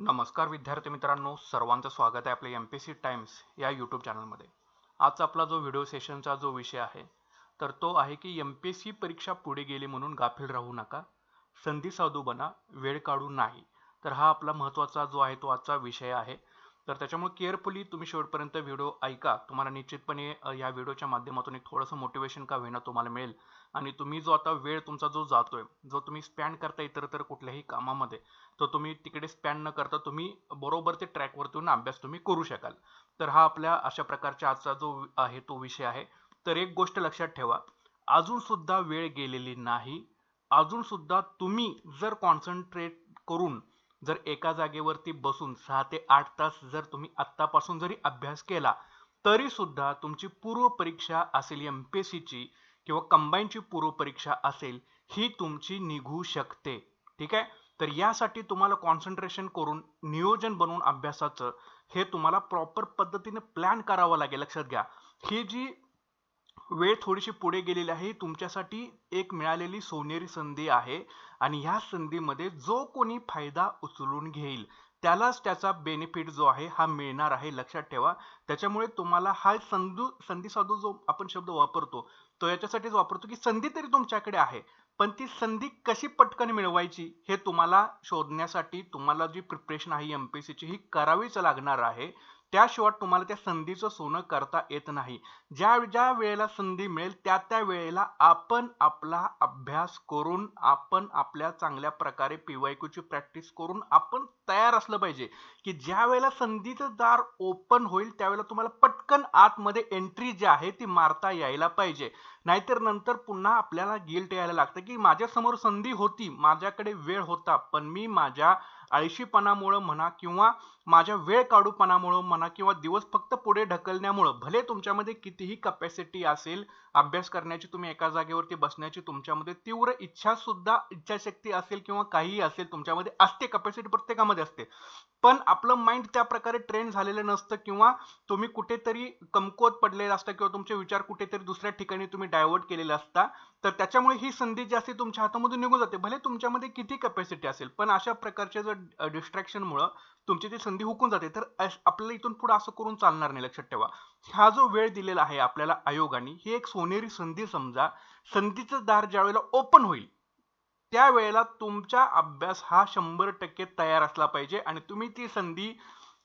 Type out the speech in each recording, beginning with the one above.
नमस्कार विद्यार्थी मित्रांनो सर्वांचं स्वागत आहे आपल्या एम पी सी टाइम्स या यूट्यूब चॅनलमध्ये आजचा आपला जो व्हिडिओ सेशनचा जो विषय आहे तर तो आहे की एम पी एस सी परीक्षा पुढे गेली म्हणून गाफील राहू नका संधी साधू बना वेळ काढू नाही. तर हा आपला महत्त्वाचा जो आहे तो आजचा विषय आहे. तर त्याच्यामुळे केअरफुली तुम्ही शेवटपर्यंत व्हिडिओ ऐका. तुम्हाला निश्चितपणे या व्हिडिओच्या माध्यमातून एक थोडंसं मोटिवेशन का होईना तुम्हाला मिळेल. आणि तुम्ही जो आता वेळ तुमचा जो जातोय जो तुम्ही स्पॅन करता इतरतर कुठल्याही कामामध्ये तो तुम्ही तिकडे स्पॅन न करता तुम्ही बरोबर ते ट्रॅकवरती येऊन अभ्यास तुम्ही करू शकाल. तर हा आपल्या अशा प्रकारचा आजचा जो आहे तो विषय आहे. तर एक गोष्ट लक्षात ठेवा. अजून सुद्धा वेळ गेलेली नाही. अजून सुद्धा तुम्ही जर कॉन्सन्ट्रेट करून जर एका जागेवरती बसून सहा ते आठ तास जर तुम्ही आत्तापासून जरी अभ्यास केला तरी सुद्धा तुमची पूर्व परीक्षा असेल एम पी एस सीची किंवा कंबाईनची पूर्व परीक्षा असेल ही तुमची निघू शकते. ठीक आहे? तर यासाठी तुम्हाला कॉन्सन्ट्रेशन करून नियोजन बनवून अभ्यासाचं हे तुम्हाला प्रॉपर पद्धतीने प्लॅन करावं लागेल. लक्षात घ्या. ही जी वेळ थोडीशी पुढे गेलेली आहे. ही तुमच्यासाठी एक मिळालेली सोनेरी संधी आहे आणि ह्या संधीमध्ये जो कोणी फायदा उचलून घेईल त्यालाच त्याचा बेनिफिट जो आहे हा मिळणार आहे. लक्षात ठेवा. त्याच्यामुळे तुम्हाला हा संधू संधी साधू जो आपण शब्द वापरतो तो याच्यासाठीच वापरतो की संधी तरी तुमच्याकडे आहे पण ती संधी कशी पटकन मिळवायची हे तुम्हाला शोधण्यासाठी तुम्हाला जी प्रिपरेशन आहे एम पी ची ही करावीच लागणार आहे. त्याशिवाय तुम्हाला त्या संधीचं सोनं करता येत नाही. ज्या ज्या वेळेला संधी मिळेल त्या त्या वेळेला आपण आपला अभ्यास करून आपण आपल्या चांगल्या प्रकारे पीवायक्यूची प्रॅक्टिस करून आपण तयार असलं पाहिजे. की ज्या वेळेला संधीचं दार ओपन होईल त्यावेळेला तुम्हाला पटकन आतमध्ये एंट्री जी आहे ती मारता यायला पाहिजे. नाहीतर नंतर पुन्हा आपल्याला गिल्ट यायला लागतं की माझ्यासमोर संधी होती माझ्याकडे वेळ होता पण मी माझ्या आळशीपणामुळं म्हणा किंवा माझ्या वेळ काढूपणामुळं म्हणा किंवा दिवस फक्त पुढे ढकलण्यामुळं भले तुमच्यामध्ये कितीही कपॅसिटी असेल अभ्यास करण्याची तुम्ही एका जागेवरती बसण्याची तुमच्यामध्ये तीव्र इच्छा सुद्धा इच्छाशक्ती असेल किंवा काहीही असेल तुमच्यामध्ये असते कपॅसिटी प्रत्येकामध्ये असते. पण आपलं माइंड त्या प्रकारे ट्रेन झालेलं नसतं किंवा तुम्ही कुठेतरी कमकुवत पडलेलं असतं किंवा तुमचे विचार कुठेतरी दुसऱ्या ठिकाणी तुम्ही डायव्हर्ट केलेले असता तर त्याच्यामुळे ही संधी जी असते तुमच्या हातामधून निघून जाते भले तुमच्यामध्ये किती कपॅसिटी असेल पण अशा प्रकारच्या जर डिस्ट्रॅक्शनमुळं तुमची ती संधी हुकून जाते. तर आपल्याला इथून पुढे असं करून चालणार नाही लक्षात ठेवा. हा जो वेळ दिलेला आहे आपल्याला आयोगाने ही एक सोनेरी संधी समजा संधीचं दार ज्या वेळेला ओपन होईल त्यावेळेला तुमचा अभ्यास हा शंभर टक्के तयार असला पाहिजे आणि तुम्ही ती संधी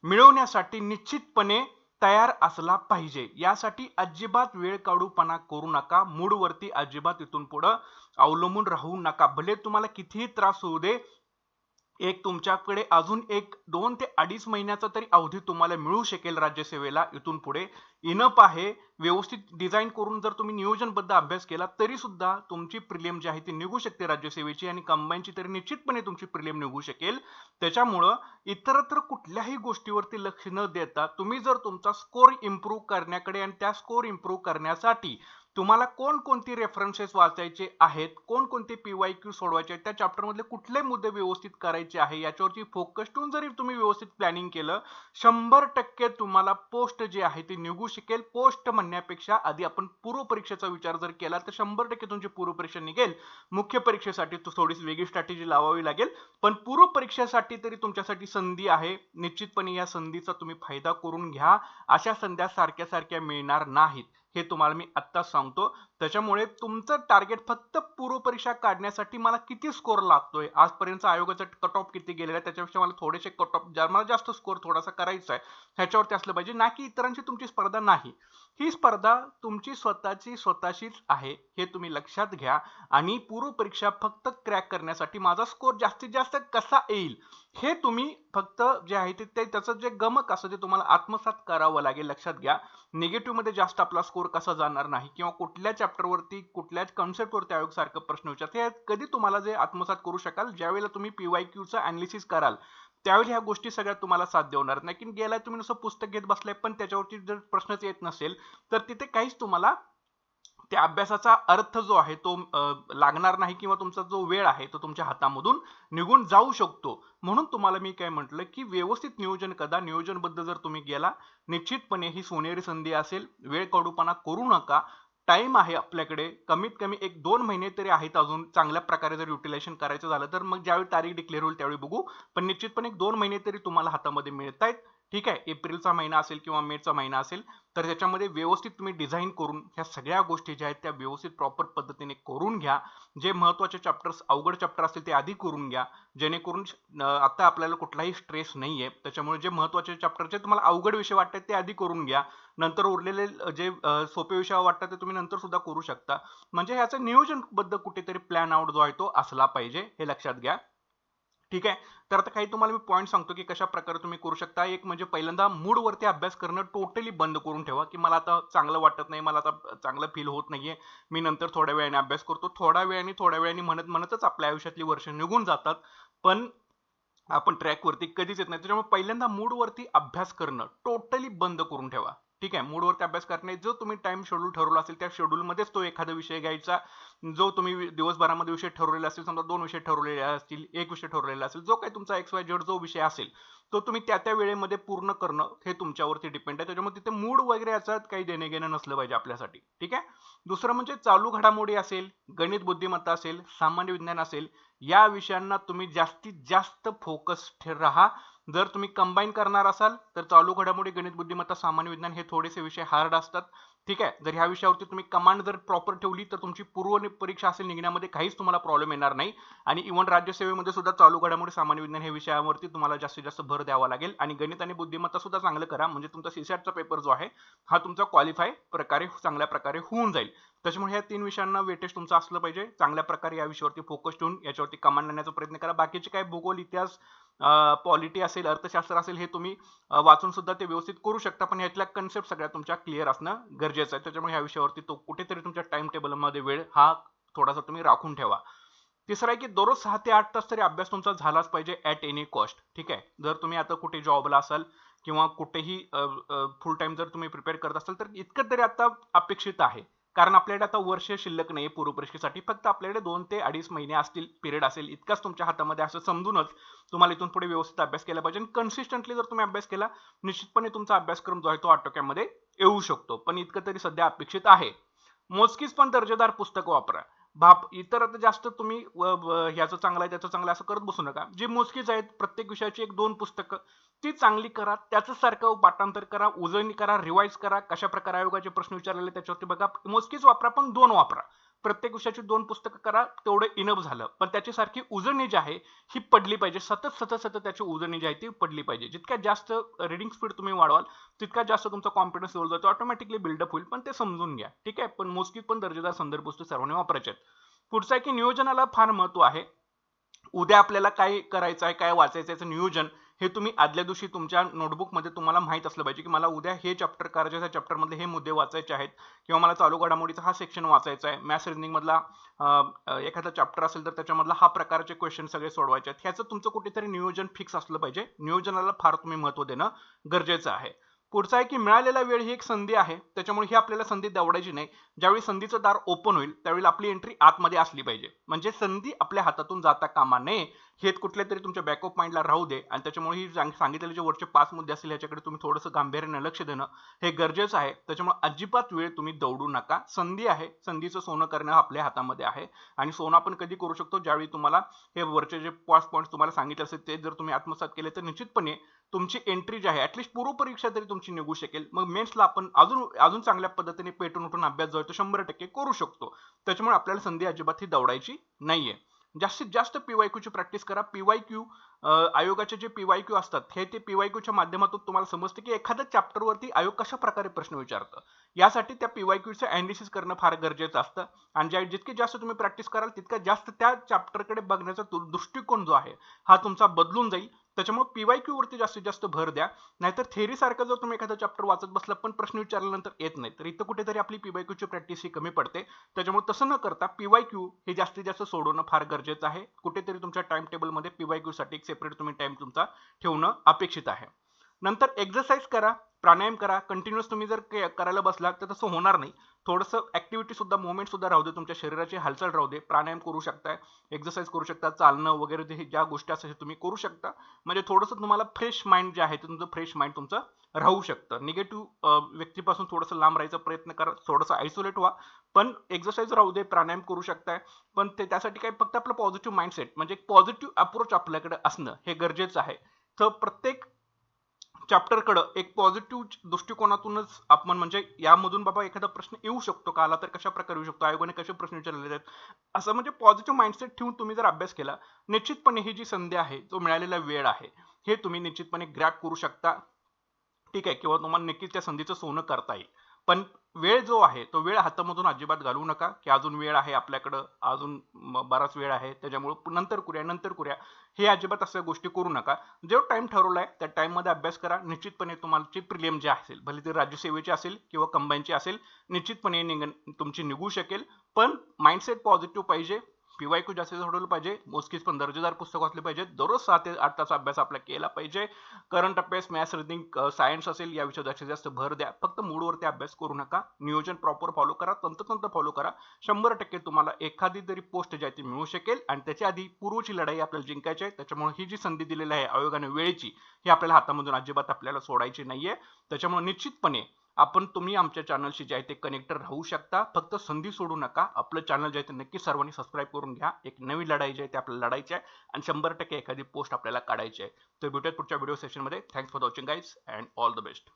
मिळवण्यासाठी निश्चितपणे तयार असला पाहिजे. यासाठी अजिबात वेळ काढूपणा करू नका. मूडवरती अजिबात इथून पुढं अवलंबून राहू नका. भले तुम्हाला कितीही त्रास होऊ दे एक तुमच्याकडे अजून एक दोन ते अडीच महिन्याचा तरी अवधी तुम्हाला मिळू शकेल राज्यसेवेला इथून पुढे. इनप आहे. व्यवस्थित डिझाईन करून जर तुम्ही नियोजनबद्ध अभ्यास केला तरी सुद्धा तुमची प्रिलियम जी आहे ती निघू शकते राज्यसेवेची आणि कंबाईनची तरी निश्चितपणे तुमची प्रिलियम निघू शकेल. त्याच्यामुळं इतरत्र कुठल्याही गोष्टीवरती लक्ष न देता तुम्ही जर तुमचा स्कोर इम्प्रूव्ह करण्याकडे आणि त्या स्कोर इम्प्रूव्ह करण्यासाठी तुम्हाला कोणकोणती रेफरन्सेस वाचायचे आहेत कोणकोणते पी वाय क्यू सोडवायचे आहेत त्या चॅप्टरमधले कुठले मुद्दे व्यवस्थित करायचे आहे याच्यावरती फोकस ठेवून जरी तुम्ही व्यवस्थित प्लॅनिंग केलं शंभर टक्के तुम्हाला पोस्ट जे आहे ते निघू शकेल. पोस्ट म्हणण्यापेक्षा आधी आपण पूर्व परीक्षेचा विचार जर केला तर शंभर टक्के तुमची पूर्व परीक्षा निघेल. मुख्य परीक्षेसाठी तो थोडीशी वेगळी स्ट्रॅटेजी लावावी लागेल. पण पूर्व परीक्षेसाठी तरी तुमच्यासाठी संधी आहे. निश्चितपणे या संधीचा तुम्ही फायदा करून घ्या. अशा संध्या सारख्या सारख्या मिळणार नाहीत. हे तुम्हाला मी आत्ताच सांगतो. त्याच्यामुळे तुमचं टार्गेट फक्त पूर्व परीक्षा काढण्यासाठी मला किती स्कोर लागतोय? आजपर्यंत आयोगाचा कट ऑफ किती गेलेला आहे? त्याच्यापेक्षा मला थोडेसे कट ऑफ मला जास्त स्कोर थोडासा करायचा आहे ह्याच्यावरती असलं पाहिजे. ना की इतरांची तुमची स्पर्धा नाही. ही स्पर्धा तुमची स्वतःची स्वतःशीच आहे हे तुम्ही लक्षात घ्या. आणि पूर्व परीक्षा फक्त क्रॅक करण्यासाठी माझा स्कोर जास्तीत जास्त कसा येईल हे तुम्ही फक्त जे आहे ते ते त्याचं जे गमक असं ते तुम्हाला आत्मसात करावं लागेल लक्षात घ्या. निगेटिव्हमध्ये जास्त आपला स्कोर कसा जाणार नाही किंवा कुठल्या चॅप्टरवरती कुठल्याच कॉन्सेप्टवरती आयोग सारखं प्रश्न विचारते हे कधी तुम्हाला जे आत्मसात करू शकाल ज्यावेळेला तुम्ही पीवाय क्यूचं अनालिसिस कराल त्यावेळी ह्या गोष्टी सगळ्या तुम्हाला साध्य होणार नाही की गेला तुम्ही नुसतं पुस्तक घेत बसलाय पण त्याच्यावरती जर प्रश्नच येत नसेल तर तिथे काहीच तुम्हाला त्या अभ्यासाचा अर्थ जो आहे तो लागणार नाही किंवा तुमचा जो वेळ आहे तो तुमच्या हातामधून निघून जाऊ शकतो. म्हणून तुम्हाला मी काय म्हटलं की व्यवस्थित नियोजन कदा नियोजनबद्ध जर तुम्ही गेला निश्चितपणे ही सोनेरी संधी असेल. वेळ कडूपणा करू नका. टाइम आहे आपल्याकडे कमीत कमी एक दोन महिने तरी आहेत अजून चांगल्या प्रकारे जर युटिलायझेशन करायचं झालं तर मग ज्यावेळी तारीख डिक्लेअर होईल त्यावेळी बघू. पण निश्चितपणे एक दोन महिने तरी तुम्हाला हातामध्ये मिळत आहेत ठीक आहे? एप्रिलचा महिना असेल किंवा मेचा महिना असेल तर त्याच्यामध्ये व्यवस्थित तुम्ही डिझाईन करून ह्या सगळ्या गोष्टी ज्या आहेत त्या व्यवस्थित प्रॉपर पद्धतीने करून घ्या. जे महत्त्वाचे चॅप्टर्स अवघड चॅप्टर असतील ते आधी करून घ्या. जेणेकरून आता आपल्याला कुठलाही स्ट्रेस नाहीये. त्याच्यामुळे जे महत्त्वाचे चॅप्टर जे तुम्हाला अवघड विषय वाटतात ते आधी करून घ्या. नंतर उरलेले जे सोपे विषय वाटतात ते तुम्ही नंतर सुद्धा करू शकता. म्हणजे ह्याचं नियोजनबद्ध कुठेतरी प्लॅन आउट जो आहे तो असला पाहिजे हे लक्षात घ्या. ठीक आहे? तर आता काही तुम्हाला मी पॉईंट सांगतो की कशा प्रकारे तुम्ही करू शकता. एक म्हणजे पहिल्यांदा मूडवरती अभ्यास करणं टोटली बंद करून ठेवा की मला आता चांगलं वाटत नाही मला आता चांगलं फील होत नाहीये. मी नंतर थोड्या वेळाने अभ्यास करतो. थोड्या वेळाने थोड्या वेळाने म्हणत म्हणतच आपल्या आयुष्यातली वर्ष निघून जातात. पण आपण ट्रॅकवरती कधीच येत नाही. त्याच्यामुळे पहिल्यांदा मूडवरती अभ्यास करणं टोटली बंद करून ठेवा. ठीक आहे मूडवरती अभ्यास करणे जो तुम्ही टाइम शेड्यूल ठरवला असेल त्या शेड्यूलमध्येच तो एखादा विषय घ्यायचा. जो तुम्ही दिवसभरामध्ये विषय ठरवलेला असेल समजा दोन विषय ठरवलेले असतील एक विषय ठरवलेला असेल जो काही तुमचा एक्स वाय झेड जो विषय असेल तो तुम्ही त्या त्या वेळेमध्ये पूर्ण करणं हे तुमच्यावरती डिपेंड आहे. त्याच्यामुळे तिथे मूड वगैरे याचा काही देणे घेणं नसलं पाहिजे आपल्यासाठी. ठीक आहे? दुसरं म्हणजे चालू घडामोडी असेल गणित बुद्धिमत्ता असेल सामान्य विज्ञान असेल या विषयांना तुम्ही जास्तीत जास्त फोकस राहा. जर तुम्ही कंबाईन करणार असाल तर चालू घडामोडी गणित बुद्धिमत्ता सामान्य विज्ञान हे थोडेसे विषय हार्ड असतात. ठीक आहे? जर ह्या विषयावरती तुम्ही कमांड जर प्रॉपर ठेवली तर तुमची पूर्व परीक्षा असेल निघण्यामध्ये काहीच तुम्हाला प्रॉब्लेम येणार नाही. आणि इव्हन राज्यसेवेमध्ये सुद्धा चालू घडामोडी सामान्य विज्ञान हे विषयावरती तुम्हाला जास्तीत जास्त भर द्यावा लागेल. आणि गणित आणि बुद्धिमत्ता सुद्धा चांगलं करा. म्हणजे तुमचा सीसॅटचा पेपर जो आहे हा तुमचा क्वालिफाय प्रकारे चांगल्या प्रकारे होऊन जाईल. त्याच्यामुळे ह्या तीन विषयांना वेटेज तुमचं असलं पाहिजे. चांगल्या प्रकारे या विषयावरती फोकस ठेवून याच्यावरती कमांड आणण्याचा प्रयत्न करा. बाकीचे काय भूगोल इतिहास पॉलिटी असेल अर्थशास्त्र असेल हे तुम्ही वाचून सुद्धा ते व्यवस्थित करू शकता. पण यातल्या कन्सेप्ट सगळ्या तुमच्या क्लिअर असणं गरजेचं आहे. त्याच्यामुळे ह्या विषयावरती तो कुठेतरी तुमच्या टाइम टेबलमध्ये वेळ हा थोडासा तुम्ही राखून ठेवा. तिसरं आहे की दररोज सहा ते आठ तास तरी अभ्यास तुमचा झालाच पाहिजे ॲट एनी कॉस्ट ठीक आहे? जर तुम्ही आता कुठे जॉबला असाल किंवा कुठेही फुल टाइम जर तुम्ही प्रिपेअर करत असाल तर इतकं तरी आता अपेक्षित आहे. कारण आपल्याकडे आता वर्ष शिल्लक नाही पूर्वपरीक्षेसाठी फक्त आपल्याकडे दोन ते अडीच महिने असतील पिरियड असेल इतकाच तुमच्या हातामध्ये असं समजूनच तुम्हाला इथून पुढे व्यवस्थित अभ्यास केला पाहिजे. आणि कन्सिस्टंटली जर तुम्ही अभ्यास केला निश्चितपणे तुमचा अभ्यासक्रम जो आहे तो आटोक्यामध्ये येऊ शकतो. पण इतकं तरी सध्या अपेक्षित आहे. मोजकीच पण दर्जेदार पुस्तकं वापरा. बाप इतर आता जास्त तुम्ही ह्याचं चांगलं आहे त्याचं चांगलं आहे असं करत बसू नका. जी मोजकीच आहेत प्रत्येक विषयाची एक दोन पुस्तकं ती चांगली करा त्याचं सारखं पाठांतर करा उजळणी करा रिवाईज करा कशा प्रकारे आयोगाचे प्रश्न विचारलेले त्याच्यावरती बघा मोजकीच वापरा पण दोन वापरा. प्रत्येक विषयाची दोन पुस्तकं करा तेवढं इनफ झालं. पण त्याची सारखी उजळणी जी आहे ही पडली पाहिजे. सतत सतत सतत त्याची उजळणी जी आहे ती पडली पाहिजे. जितक्या जास्त रिडिंग स्पीड तुम्ही वाढवाल तितका जास्त तुमचा कॉन्फिडन्स लेवल जातो. ऑटोमॅटिकली बिल्डअप होईल. पण ते समजून घ्या. ठीक आहे? पण मोजकीत पण दर्जेदार संदर्भ पुस्तक सर्वांनी वापरायचे आहेत. पुढचं आहे की नियोजनाला फार महत्त्व आहे. उद्या आपल्याला काय करायचं आहे काय वाचायचं आहे नियोजन हे तुम्ही आदल्या दिवशी तुमच्या नोटबुकमध्ये तुम्हाला माहीत असलं पाहिजे की मला उद्या हे चॅप्टर करायचे त्या चॅप्टरमधले हे मुद्दे वाचायचे आहेत किंवा मला चालू घडामोडीचा हा सेक्शन वाचायचा आहे. मॅथ्स रिजनिंगमधला एखादा चॅप्टर असेल तर त्याच्यामधला हा प्रकारचे क्वेश्चन सगळे सोडवायचे आहेत. ह्याचं तुमचं कुठेतरी नियोजन फिक्स असलं पाहिजे. नियोजनाला फार तुम्ही महत्त्व देणं गरजेचं आहे. पुढचं आहे की मिळालेला वेळ ही एक संधी आहे. त्याच्यामुळे ही आपल्याला संधी दवडायची नाही. ज्यावेळी संधीचं दार ओपन होईल त्यावेळी आपली एंट्री आतमध्ये असली पाहिजे. म्हणजे संधी आपल्या हातातून जाता कामा नये. हे कुठल्या तरी तुमच्या बॅकअप माइंडला राहू दे. आणि त्याच्यामुळे ही सांग- सांगितलेले जे वरचे पाच मुद्दे असतील ह्याच्याकडे तुम्ही थोडंसं गांभीर्याने लक्ष देणं हे गरजेचं आहे. त्याच्यामुळे अजिबात वेळ तुम्ही दौडू नका. संधी आहे. संधीचं सोनं करणं आपल्या हातामध्ये आहे. आणि सोनं आपण कधी करू शकतो? ज्यावेळी तुम्हाला हे वरचे जे पाच पॉईंट तुम्हाला सांगितले असेल ते जर तुम्ही आत्मसात केले तर निश्चितपणे तुमची एंट्री जी आहे ॲटलिस्ट पूर्व परीक्षा तरी तुमची निघू शकेल. मग मेन्सला आपण अजून अजून चांगल्या पद्धतीने पेटून उठून अभ्यास जो आहे तो शंभर टक्के करू शकतो. त्याच्यामुळे आपल्याला संधी अजिबात ही दवडायची नाहीये. जास्तीत जास्त पीवाय ची प्रॅक्टिस करा. पीवाय क्यू आयोगाचे जे पीवाय क्यू असतात हे ते पीवाय क्यूच्या माध्यमातून तुम्हाला समजतं की एखाद्या चॅप्टरवरती आयोग कशा प्रकारे प्रश्न विचारतं. यासाठी त्या पीवाय चं अनालिसिस करणं फार गरजेचं असतं. आणि ज्या जितकी जास्त तुम्ही प्रॅक्टिस कराल तितका जास्त त्या चॅप्टरकडे बघण्याचा दृष्टिकोन जो आहे हा तुमचा बदलून जाईल. त्याच्यामुळे पीवाय क्यू वरती जास्तीत जास्त भर द्या. नाहीतर थेरी सारखं जर तुम्ही एखादा चॅप्टर वाचत बसला पण प्रश्न विचारल्यानंतर येत नाही. तर इथं कुठेतरी आपली पीवाय ची प्रॅक्टिस ही कमी पडते. त्याच्यामुळे तसं न करता पीवाय क्यू हे जास्तीत जास्त सोडवणं फार गरजेचं आहे. कुठेतरी तुमच्या टाइम टेबलमध्ये पीवाय क्यू साठी एक सेपरेट तुम्ही टाइम तुमचा ठेवणं अपेक्षित आहे. नंतर एक्सरसाइज करा. प्राणायाम करा. कंटिन्युअस तुम्ही जर के- करायला बसला तर तसं होणार नाही. थोडंसं ऍक्टिव्हिटी सुद्धा मुवमेंट सुद्धा राहू दे. तुमच्या शरीराची हालचाल राहू दे. प्राणायाम करू शकताय. एक्सरसाइज करू शकता. चालणं वगैरे ते हे ज्या गोष्टी असतात हे तुम्ही करू शकता. म्हणजे थोडंसं तुम्हाला फ्रेश माइंड जे आहे ते तुमचं फ्रेश माइंड तुमचं राहू शकतं. निगेटिव्ह व्यक्तीपासून थोडंसं लांब राहायचा प्रयत्न करा. थोडंसं आयसोलेट व्हा. पण एक्सरसाइज राहू दे. प्राणायाम करू शकताय. पण ते त्यासाठी काय फक्त आपलं पॉझिटिव्ह माइंडसेट म्हणजे एक पॉझिटिव्ह अप्रोच आपल्याकडे असणं हे गरजेचं आहे. तर प्रत्येक चॅप्टरकडं एक पॉझिटिव्ह दृष्टिकोनातूनच आपण म्हणजे यामधून बाबा एखादा प्रश्न येऊ शकतो का? आला तर कशा प्रकारे येऊ शकतो? आयोगाने कसे प्रश्न विचारलेले आहेत? असं म्हणजे पॉझिटिव्ह माइंडसेट ठेवून तुम्ही जर अभ्यास केला निश्चितपणे ही जी संधी आहे जो मिळालेला वेळ आहे हे तुम्ही निश्चितपणे ग्रॅप करू शकता. ठीक आहे? किंवा तुम्हाला नक्कीच त्या संधीचं सोनं करता येईल. पण वेळ जो आहे तो वेळ हातामधून अजिबात घालवू नका की अजून वेळ आहे आपल्याकडं अजून बराच वेळ आहे त्याच्यामुळे नंतर करूया नंतर करूया हे अजिबात अशा गोष्टी करू नका. जो टाइम आहे त्या टाईममध्ये अभ्यास करा निश्चितपणे तुम्हाला प्रिलियम जे असेल भले ती राज्यसेवेची असेल किंवा कंबाईनची असेल निश्चितपणे निघ तुमची निघू शकेल पण माइंडसेट पॉझिटिव्ह पाहिजे पीवायक्यू जास्तीत सोडवलं पाहिजे. मोजकीच पण दर्जेदार पुस्तक वाचले पाहिजे दररोज सहा ते आठ तास अभ्यास आपला केला पाहिजे. Current affairs maths reading science असेल या विषयात जास्तीत जास्त भर द्या. फक्त मूडवरती अभ्यास करू नका. नियोजन प्रॉपर फॉलो करा. तंत्रतंत्र फॉलो करा. शंभर टक्के तुम्हाला एखादी तरी पोस्ट जी आहे ती मिळू शकेल. आणि त्याच्या आधी पूर्वची लढाई आपल्याला जिंकायची आहे. त्याच्यामुळे ही जी संधी दिलेली आहे आयोगाने वेळेची ही आपल्याला हातामधून अजिबात आपल्याला सोडायची नाहीये. त्याच्यामुळे निश्चितपणे आपण तुम्ही आमच्या चॅनलशी जे आहे ते कनेक्टर राहू शकता. फक्त संधी सोडू नका. आपलं चॅनल जे आहे ते नक्की सर्वांनी सबस्क्राईब करून घ्या. एक नवी लढाई जी आहे ते आपल्याला लढायची आहे आणि शंभर टक्के एखादी पोस्ट आपल्याला काढायची आहे. तर भेटूयात पुढच्या व्हिडिओ सेशनमध्ये thanks for watching guys and all the best